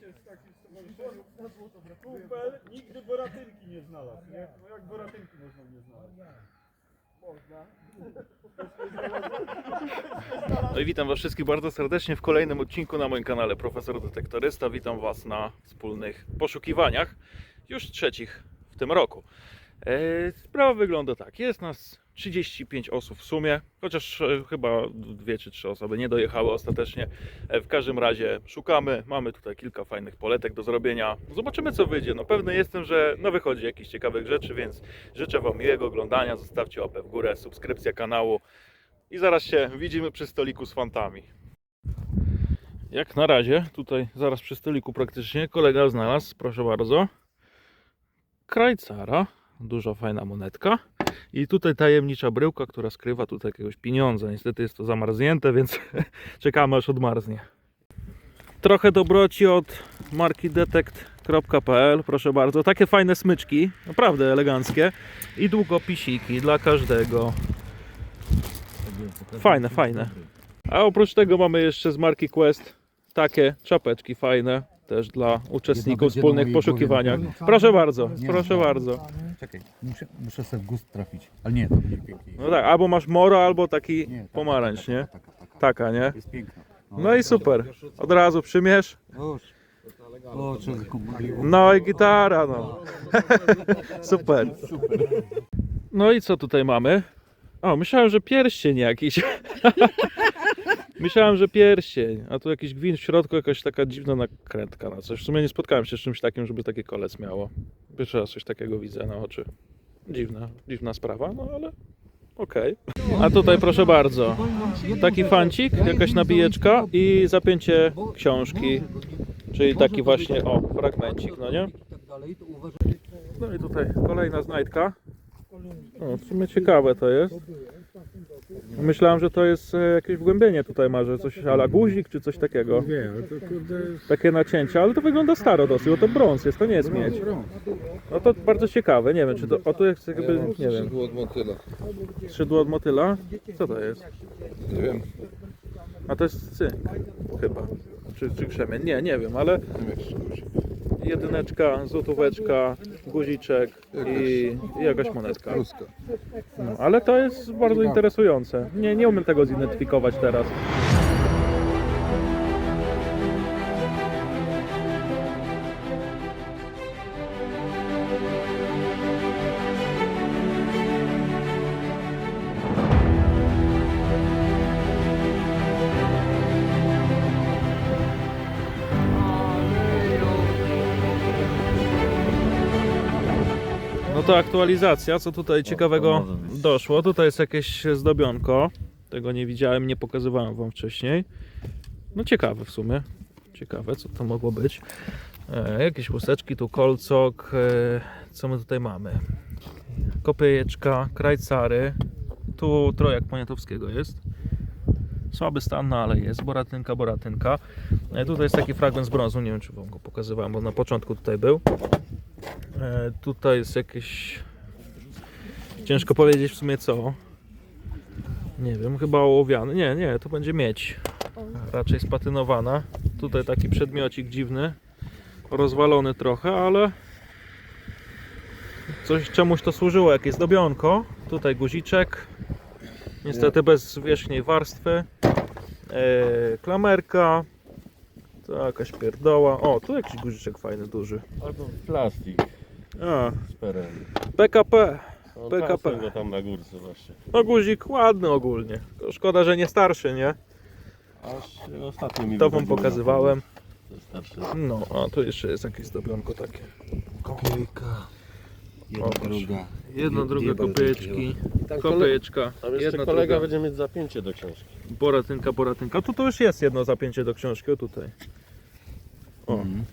się z takim stowarzyszeniem Kupel nigdy boratynki nie znalazł. Jak, no jak boratynki można nie znaleźć? Można. No i witam Was wszystkich bardzo serdecznie w kolejnym odcinku na moim kanale Profesor Detektorysta. Witam Was na wspólnych poszukiwaniach, już trzecich w tym roku. E, Sprawa wygląda tak, jest nas 35 osób w sumie, chociaż e, chyba dwie czy trzy osoby nie dojechały ostatecznie. E, W każdym razie szukamy, mamy tutaj kilka fajnych poletek do zrobienia. Zobaczymy co wyjdzie. No pewny jestem, że no wychodzi jakichś ciekawych rzeczy, więc życzę Wam miłego oglądania. Zostawcie łapę w górę, subskrypcja kanału. I zaraz się widzimy przy stoliku z fantami. Jak na razie, tutaj zaraz przy stoliku praktycznie kolega znalazł, proszę bardzo, krajcara, duża fajna monetka i tutaj tajemnicza bryłka, która skrywa tutaj jakiegoś pieniądza. Niestety jest to zamarznięte, więc czekamy aż odmarznie. Trochę dobroci od marki detect.pl, proszę bardzo. Takie fajne smyczki, naprawdę eleganckie i długopisiki dla każdego. Fajne, fajne. A oprócz tego mamy jeszcze z marki Quest takie czapeczki fajne, też dla uczestników wspólnych poszukiwaniach. Proszę bardzo, proszę bardzo. Czekaj, muszę, muszę sobie w gust trafić. Ale nie, to będzie pięknie. No tak, albo masz moro, albo taki Nie, taka, pomarańcz, taka, nie? Taka, taka, taka. Taka, nie? Jest piękna. No i super. Od razu przymierz. O, człowieku, No i gitara, no. Super. No i co tutaj mamy? O, myślałem, że pierścień jakiś. myślałem, że pierścień, a tu jakiś gwint w środku, jakaś taka dziwna nakrętka na coś. W sumie nie spotkałem się z czymś takim, żeby taki kolec miało. Pierwszy raz coś takiego widzę na oczy. Dziwna, dziwna sprawa, no ale okej. A tutaj proszę bardzo, taki fancik, jakaś nabijeczka i zapięcie książki. Czyli taki właśnie, o, fragmencik, no nie? No i tutaj kolejna znajdka. O, w sumie ciekawe to jest. Myślałem, że to jest e, jakieś wgłębienie tutaj ma, że coś ala guzik czy coś takiego. Nie, ale to kurde Takie nacięcia, ale to wygląda staro dosyć, bo to brąz jest, to nie jest miedź. No to bardzo ciekawe, nie wiem czy to, o tu jest jakby, nie wiem, Skrzydło od motyla. skrzydło od motyla? Co to jest? Nie wiem, A to jest cynk chyba, czy, czy krzemień, nie, nie wiem, ale nie wiem jak się skończy. Jedyneczka, złotóweczka, guziczek i, i jakaś monetka. Ruska. No, ale to jest bardzo interesujące. Nie, nie umiem tego zidentyfikować teraz. To aktualizacja, co tutaj ciekawego doszło. Tutaj jest jakieś zdobionko. Tego nie widziałem, nie pokazywałem wam wcześniej. No ciekawe w sumie. Ciekawe, co to mogło być. E, jakieś łuseczki, tu kolcok. E, co my tutaj mamy? Kopiejeczka, krajcary. Tu trojak Poniatowskiego jest. Słaby stan, no ale jest. Boratynka, boratynka. E, tutaj jest taki fragment z brązu. Nie wiem, czy wam go pokazywałem, bo na początku tutaj był. E, tutaj jest jakieś. Ciężko powiedzieć w sumie co. Nie wiem, chyba ołowiany. Nie, nie, to będzie miedź. Raczej spatynowana. Tutaj taki przedmiocik dziwny. Rozwalony trochę, ale. Coś czemuś to służyło, jakieś zdobionko. Tutaj guziczek. Niestety bez wierzchniej warstwy. E, klamerka. To jakaś pierdoła. O, tu jakiś guziczek fajny, duży. Albo plastik A, z. PKP. No, PKP. Go tam na górce właśnie. No guzik ładny ogólnie. To szkoda, że nie starszy, nie? Aż ostatnio mi To wam wychodziło na pokazywałem. No, a tu jeszcze jest jakieś zdobionko takie. Kopiejka. Jedna, O, druga. Tam kole... Kopieczka. Tam jeszcze Jedna, kolega druga. będzie mieć zapięcie do książki. Boratynka, boratynka. Tu to już jest jedno zapięcie do książki, o tutaj. O, Mhm.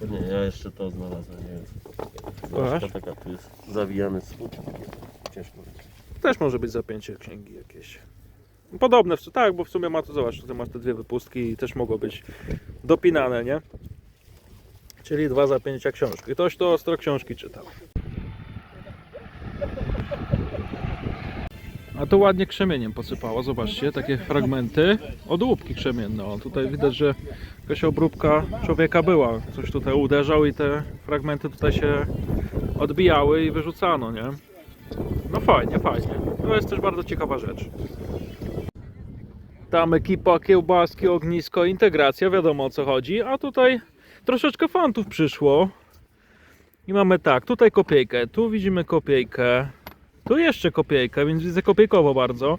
Nie, ja jeszcze to znalazłem, nie wiem. Zobacz, taka tu jest zawijany spód. Ciężko też może być zapięcie księgi jakieś. Podobne, w, tak, bo w sumie ma to, zobacz, tutaj masz te dwie wypustki i też mogło być dopinane, nie? Czyli dwa zapięcia książki. Ktoś to ostro książki czytał. A to ładnie krzemieniem posypało, zobaczcie, takie fragmenty od łupki krzemienne. O, tutaj widać, że jakaś obróbka człowieka była. Coś tutaj uderzał i te fragmenty tutaj się odbijały i wyrzucano, nie? No fajnie, fajnie. To jest też bardzo ciekawa rzecz. Tam ekipa, kiełbaski, ognisko, integracja, wiadomo o co chodzi. A tutaj troszeczkę fantów przyszło. I mamy tak, tutaj kopiejkę, tu widzimy kopiejkę, tu jeszcze kopiejkę, więc widzę kopiejkowo bardzo.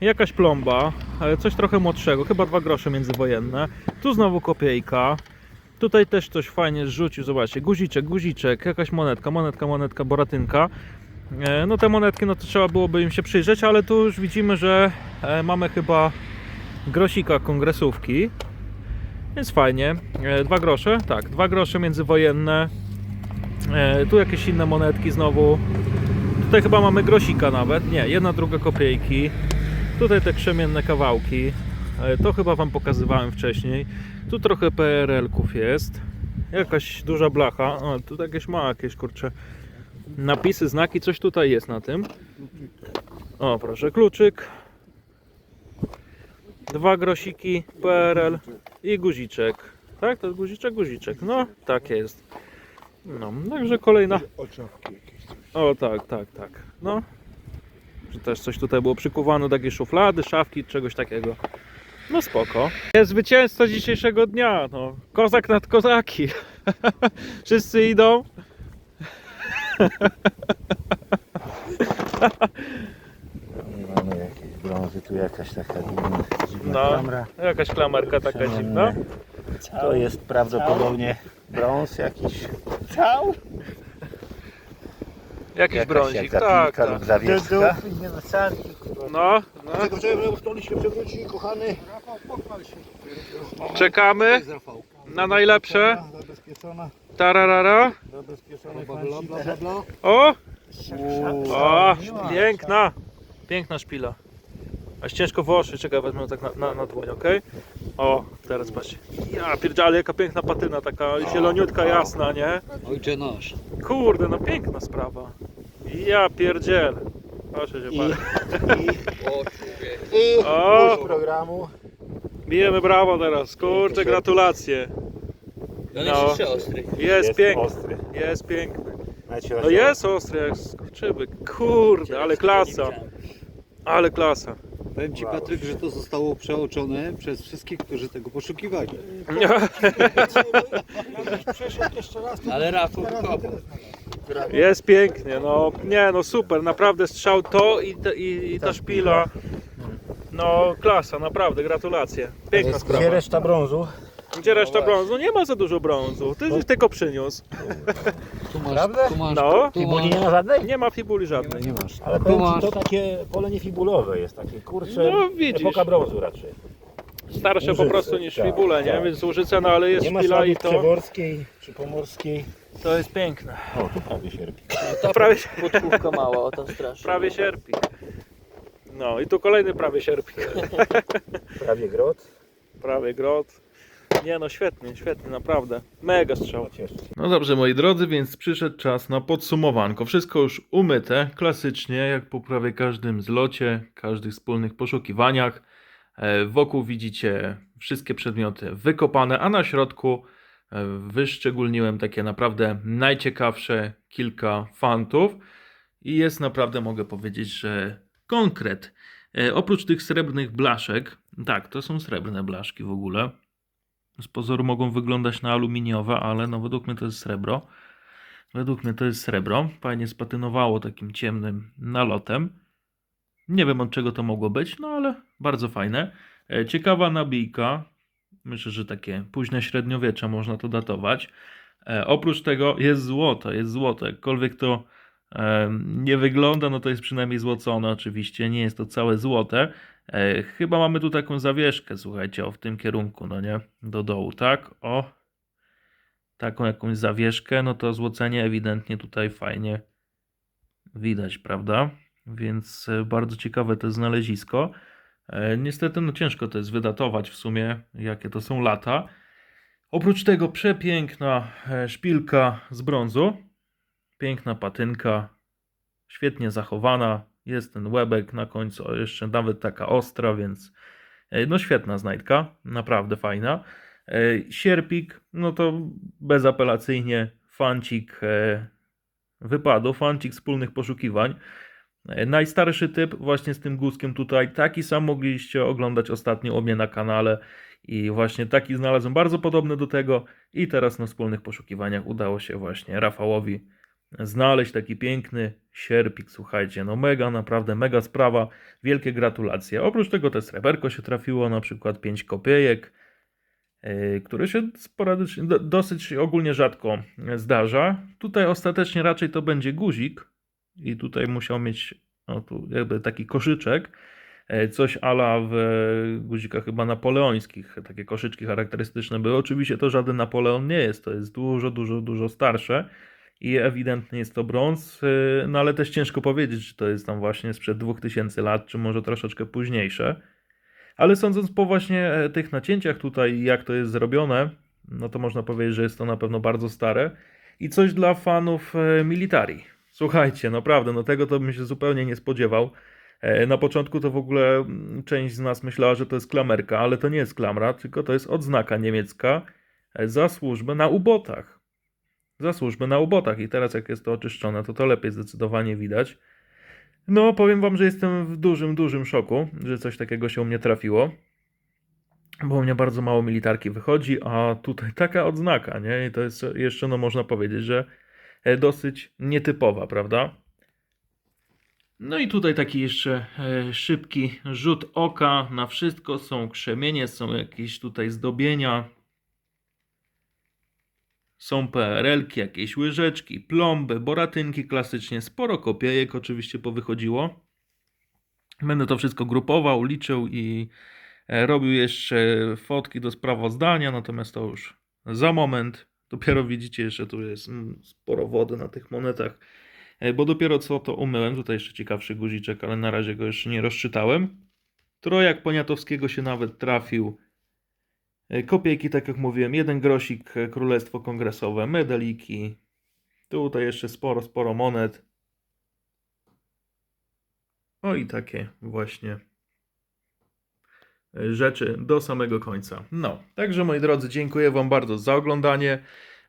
Jakaś plomba, coś trochę młodszego, chyba dwa grosze międzywojenne. Tu znowu kopiejka. Tutaj też coś fajnie zrzucił, zobaczcie, guziczek, guziczek, jakaś monetka, monetka, monetka, boratynka. E, No te monetki, no to trzeba byłoby im się przyjrzeć, ale tu już widzimy, że e, mamy chyba grosika kongresówki. Więc fajnie. E, Dwa grosze, tak, dwa grosze międzywojenne. Tu jakieś inne monetki znowu. Tutaj chyba mamy grosika nawet. Nie, jedna, druga kopiejki. Tutaj te krzemienne kawałki. To chyba Wam pokazywałem wcześniej. Tu trochę PRL-ków jest. Jakaś duża blacha. O, tu jakieś ma jakieś kurcze napisy, znaki, coś tutaj jest na tym. O, proszę, kluczyk. Dwa grosiki PRL i guziczek. Tak, to jest guziczek, guziczek. No, tak jest. No, także kolejna. O, tak, tak, tak. No. Że też coś tutaj było przykuwane do jakiejś szuflady, szafki, czegoś takiego. No spoko. Jest zwycięzca dzisiejszego dnia, no. Kozak nad kozaki. Wszyscy idą. Nie mamy jakieś brązy, tu jakaś taka dziwna, dziwna No, klamra. jakaś klamerka taka dziwna. To jest prawdopodobnie brąz jakiś cał? Jakiś Jakaś brązik, jak tak, zapinka tak. lub zawieszka. No, no. Tego chciałem, żeby stolić się przewróci, kochany. Czekamy na najlepsze. Zabezpieczona, Tararara. zabezpieczona. Bla, bla, bla, bla, bla. O! O! Piękna! Piękna szpila. Aż ciężko włoszy, czekaj, wezmę tak na, na, na dłoń, ok? O, teraz patrzcie. Ja pierdziale, jaka piękna patyna, taka zieloniutka, jasna, nie? Ojcze nasz. Kurde, no piękna sprawa. Ja pierdzielę. Proszę cię I, bardzo. i, i O! programu. Bijemy brawo teraz, kurczę, gratulacje. Ale No. jest jeszcze ostry. Jest piękny, ostry. jest piękny. Znaczy, No jest ostry jak skurczybyk. Kurde, ale klasa. Ale klasa. Powiem Ci Patryk, że to zostało przeoczone przez wszystkich, którzy tego poszukiwali. Przeszedł jeszcze raz. Ale Rafał kopał. Jest pięknie, no nie no super, naprawdę strzał to i, te, i, i ta szpila. No klasa, naprawdę, gratulacje. Piękna Gdzie sprawa. reszta brązu? Gdzie reszta brązu? Nie ma za dużo brązu, ty tylko przyniósł. Tu masz, Prawda? tu masz, No. tu masz, nie ma żadnej? Nie ma fibuli żadnej. nie masz. Ale powiem ci, to takie pole niefibulowe jest, takie kurcze, No, widzisz. epoka brązu raczej. Starsze po Łużyce, prostu niż tak, fibule, nie? tak. Więc łużyce, no ale jest Nie ma szpila i śladów to, przeworskiej czy pomorskiej. To jest piękne. O, tu prawie sierpi. To prawie, Podkówka mała, o tam strasznie. prawie sierpi. No i tu kolejny prawie sierpi. Prawie grot. Prawie grot. Nie no, świetnie, świetnie, naprawdę. Mega strzał. No dobrze, moi drodzy, więc przyszedł czas na podsumowanko. Wszystko już umyte, klasycznie, jak po prawie każdym zlocie, każdych wspólnych poszukiwaniach. E, Wokół widzicie wszystkie przedmioty wykopane, a na środku wyszczególniłem takie naprawdę najciekawsze kilka fantów. I jest naprawdę, mogę powiedzieć, że konkret. E, Oprócz tych srebrnych blaszek, tak, to są srebrne blaszki w ogóle. Z pozoru mogą wyglądać na aluminiowe, ale no według mnie to jest srebro. Według mnie to jest srebro. Fajnie spatynowało takim ciemnym nalotem. Nie wiem od czego to mogło być, no ale bardzo fajne. E, Ciekawa nabijka. Myślę, że takie późne średniowiecze można to datować. E, oprócz tego jest złoto, jest złoto. Jakkolwiek to e, nie wygląda, no to jest przynajmniej złocone oczywiście. Nie jest to całe złote. E, chyba mamy tu taką zawieszkę, słuchajcie, o w tym kierunku, no nie? Do dołu, tak? O. Taką jakąś zawieszkę, no to złocenie ewidentnie tutaj fajnie widać, prawda? Więc bardzo ciekawe to znalezisko. E, niestety, no ciężko to jest wydatować w sumie, jakie to są lata. Oprócz tego przepiękna e, szpilka z brązu. Piękna patynka, świetnie zachowana, Jest ten łebek na końcu, jeszcze nawet taka ostra, więc e, no świetna znajdka, naprawdę fajna. Sierpik, no to bezapelacyjnie fancik wypadu, fancik wspólnych poszukiwań. E, Najstarszy typ właśnie z tym guzkiem tutaj, taki sam mogliście oglądać ostatnio u mnie na kanale. I właśnie taki znalazłem. Bardzo podobny do tego. I teraz na wspólnych poszukiwaniach udało się właśnie Rafałowi znaleźć taki piękny sierpik, słuchajcie, no mega, naprawdę mega sprawa, wielkie gratulacje. Oprócz tego te sreberko się trafiło, na przykład 5 kopiejek, yy, które się sporadycznie, do, dosyć ogólnie rzadko zdarza. Tutaj ostatecznie raczej to będzie guzik i tutaj musiał mieć no tu jakby taki koszyczek, e, coś ala w guzikach chyba napoleońskich, takie koszyczki charakterystyczne były. Oczywiście to żaden Napoleon nie jest, to jest dużo, dużo, dużo starsze i ewidentnie jest to brąz, e, no ale też ciężko powiedzieć, czy to jest tam właśnie sprzed 2000 lat, czy może troszeczkę późniejsze. Ale sądząc po właśnie e, tych nacięciach tutaj, jak to jest zrobione, no to można powiedzieć, że jest to na pewno bardzo stare i coś dla fanów e, militari. Słuchajcie, naprawdę, no tego to bym się zupełnie nie spodziewał. E, Na początku to w ogóle mm, część z nas myślała, że to jest klamerka, ale to nie jest klamra, tylko to jest odznaka niemiecka e, za służbę na ubotach. Za służbę na ubotach. I teraz jak jest to oczyszczone, to to lepiej zdecydowanie widać. No, powiem wam, że jestem w dużym, dużym szoku, że coś takiego się u mnie trafiło. Bo u mnie bardzo mało militarki wychodzi, a tutaj taka odznaka, nie? I to jest jeszcze, no można powiedzieć, że dosyć nietypowa, prawda? No i tutaj taki jeszcze e, szybki rzut oka na wszystko. Są krzemienie, są jakieś tutaj zdobienia. Są PRL-ki, jakieś łyżeczki, plomby, boratynki klasycznie, sporo kopiejek oczywiście powychodziło. Będę to wszystko grupował, liczył i e, robił jeszcze fotki do sprawozdania, natomiast to już za moment. Dopiero widzicie, jeszcze tu jest mm, sporo wody na tych monetach, e, bo dopiero co to umyłem. Tutaj jeszcze ciekawszy guziczek, ale na razie go jeszcze nie rozczytałem. Trojak Poniatowskiego się nawet trafił. E, Kopiejki, tak jak mówiłem, jeden grosik e, Królestwo Kongresowe, medaliki. Tutaj jeszcze sporo, sporo monet. O i takie właśnie rzeczy do samego końca. No, także moi drodzy, dziękuję Wam bardzo za oglądanie.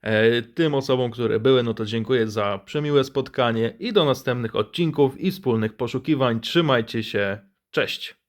E, Tym osobom, które były, no to dziękuję za przemiłe spotkanie i do następnych odcinków i wspólnych poszukiwań. Trzymajcie się, cześć!